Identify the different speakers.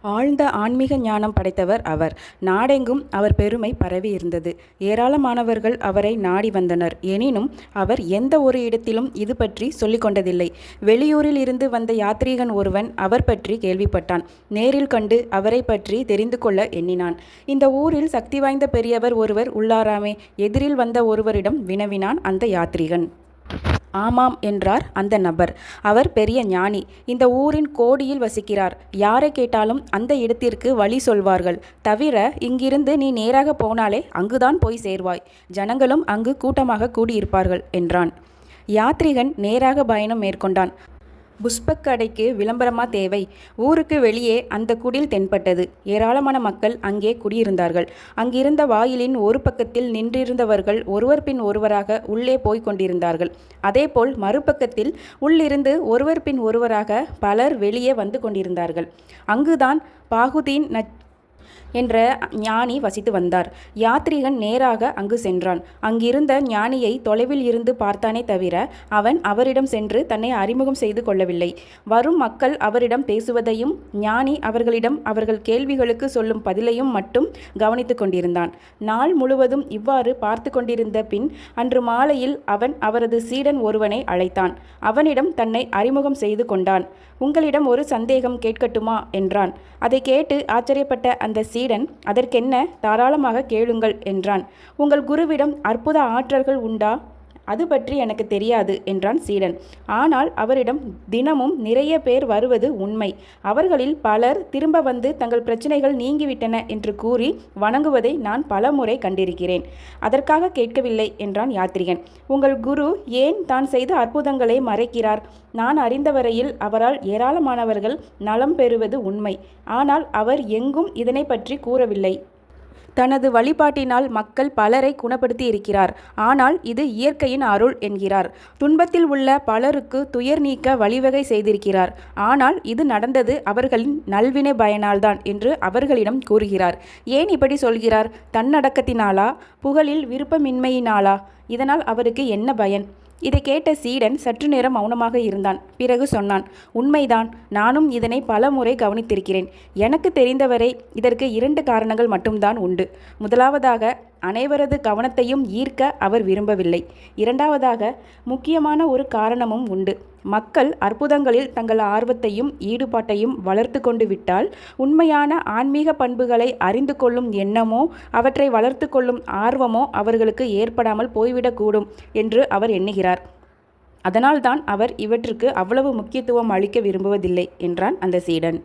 Speaker 1: ஆழ்ந்த ஆன்மீக ஞானம் படைத்தவர் அவர். நாடெங்கும் அவர் பெருமை பரவி இருந்தது ஏராளமானவர்கள் அவரை நாடி வந்தனர். எனினும் அவர் எந்த ஒரு இடத்திலும் இது பற்றி சொல்லிக்கொண்டதில்லை வெளியூரில் இருந்து வந்த யாத்ரீகன் ஒருவன் அவர் பற்றி கேள்விப்பட்டான். நேரில் கண்டு அவரைப் பற்றி தெரிந்து கொள்ள எண்ணினான். இந்த ஊரில் சக்தி வாய்ந்த பெரியவர் ஒருவர் உள்ளாராமே? எதிரில் வந்த ஒருவரிடம் வினவினான் அந்த யாத்ரீகன். ஆமாம் என்றார் அந்த நபர். அவர் பெரிய ஞானி. இந்த ஊரின் கோடியில் வசிக்கிறார். யாரை கேட்டாலும் அந்த இடத்திற்கு வழி சொல்வார்கள். தவிர இங்கிருந்து நீ நேராக போனாலே அங்குதான் போய் சேர்வாய். ஜனங்களும் அங்கு கூட்டமாக கூடியிருப்பார்கள் என்றான். யாத்ரிகன் நேராக பயணம் மேற்கொண்டான். புஷ்பக் கடைக்கு விளம்பரமா தேவை? ஊருக்கு வெளியே அந்த குடில் தென்பட்டது. ஏராளமான மக்கள் அங்கே குடியிருந்தார்கள். அங்கிருந்த வாயிலின் ஒரு பக்கத்தில் நின்றிருந்தவர்கள் ஒருவர் பின் ஒருவராக உள்ளே போய்க் கொண்டிருந்தார்கள். அதேபோல் மறுபக்கத்தில் உள்ளிருந்து ஒருவர் பின் ஒருவராக பலர் வெளியே வந்து கொண்டிருந்தார்கள். அங்குதான் பாகுதீன் என்ற ஞானி வசித்து வந்தார். யாத்ரீகன் நேராக அங்கு சென்றான். அங்கிருந்த ஞானியை தொலைவில் இருந்து பார்த்தானே தவிர அவன் அவரிடம் சென்று தன்னை அறிமுகம் செய்து கொள்ளவில்லை. வரும் மக்கள் அவரிடம் பேசுவதையும் ஞானி அவர்களிடம் அவர்கள் கேள்விகளுக்கு சொல்லும் பதிலையும் மட்டும் கவனித்து கொண்டிருந்தான். நாள் முழுவதும் இவ்வாறு பார்த்து கொண்டிருந்த பின் அன்று மாலையில் அவன் அவரது சீடன் ஒருவனை அழைத்தான். அவனிடம் தன்னை அறிமுகம் செய்து கொண்டான். உங்களிடம் ஒரு சந்தேகம் கேட்கட்டுமா? என்றான். அதைக் கேட்டு ஆச்சரியப்பட்ட அந்த சீடன் அதற்கென்ன தாராளமாகக் கேளுங்கள் என்றான். உங்கள் குருவிடம் அற்புத ஆற்றல்கள் உண்டா? அது பற்றி எனக்கு தெரியாது என்றான் சீடன். ஆனால் அவரிடம் தினமும் நிறைய பேர் வருவது உண்மை. அவர்களில் பலர் திரும்ப வந்து தங்கள் பிரச்சனைகள் நீங்கிவிட்டன என்று கூறி வணங்குவதை நான் பலமுறை கண்டிருக்கிறேன். அதற்காகக் கேட்கவில்லை என்றான் யாத்ரிகன் உங்கள் குரு ஏன் தான் செய்த அற்புதங்களை மறைக்கிறார்? நான் அறிந்தவரையில் அவரால் ஏராளமானவர்கள் நலம் பெறுவது உண்மை. ஆனால் அவர் எங்கும் இதனை பற்றி கூறவில்லை. தனது வழிபாட்டினால் மக்கள் பலரை குணப்படுத்தி இருக்கிறார் ஆனால் இது இயற்கையின் அருள் என்கிறார். துன்பத்தில் உள்ள பலருக்கு துயர் நீக்க வழிவகை செய்திருக்கிறார். ஆனால் இது நடந்தது அவர்களின் நல்வினை பயனால்தான் என்று அவர்களிடம் கூறுகிறார். ஏன் இப்படி சொல்கிறார்? தன்னடக்கத்தினாலா? புகழில் விருப்பமின்மையினாலா? இதனால் அவருக்கு என்ன பயன்? இதை கேட்ட சீடன் சற்று நேரம் மௌனமாக இருந்தான். பிறகு சொன்னான். உண்மைதான். நானும் இதனை பல முறை கவனித்திருக்கிறேன். எனக்கு தெரிந்தவரை இதற்கு இரண்டு காரணங்கள் மட்டும்தான் உண்டு. முதலாவதாக அனைவரது கவனத்தையும் ஈர்க்க அவர் விரும்பவில்லை. இரண்டாவதாக முக்கியமான ஒரு காரணமும் உண்டு. மக்கள் அற்புதங்களில் தங்கள் ஆர்வத்தையும் ஈடுபாட்டையும் வளர்த்து கொண்டு விட்டால் உண்மையான ஆன்மீக பண்புகளை அறிந்து கொள்ளும் எண்ணமோ அவற்றை வளர்த்து கொள்ளும் ஆர்வமோ அவர்களுக்கு ஏற்படாமல் போய்விடக்கூடும் என்று அவர் எண்ணுகிறார். அதனால்தான் அவர் இவற்றுக்கு அவ்வளவு முக்கியத்துவம் அளிக்க விரும்புவதில்லை என்றான் அந்த சீடன்.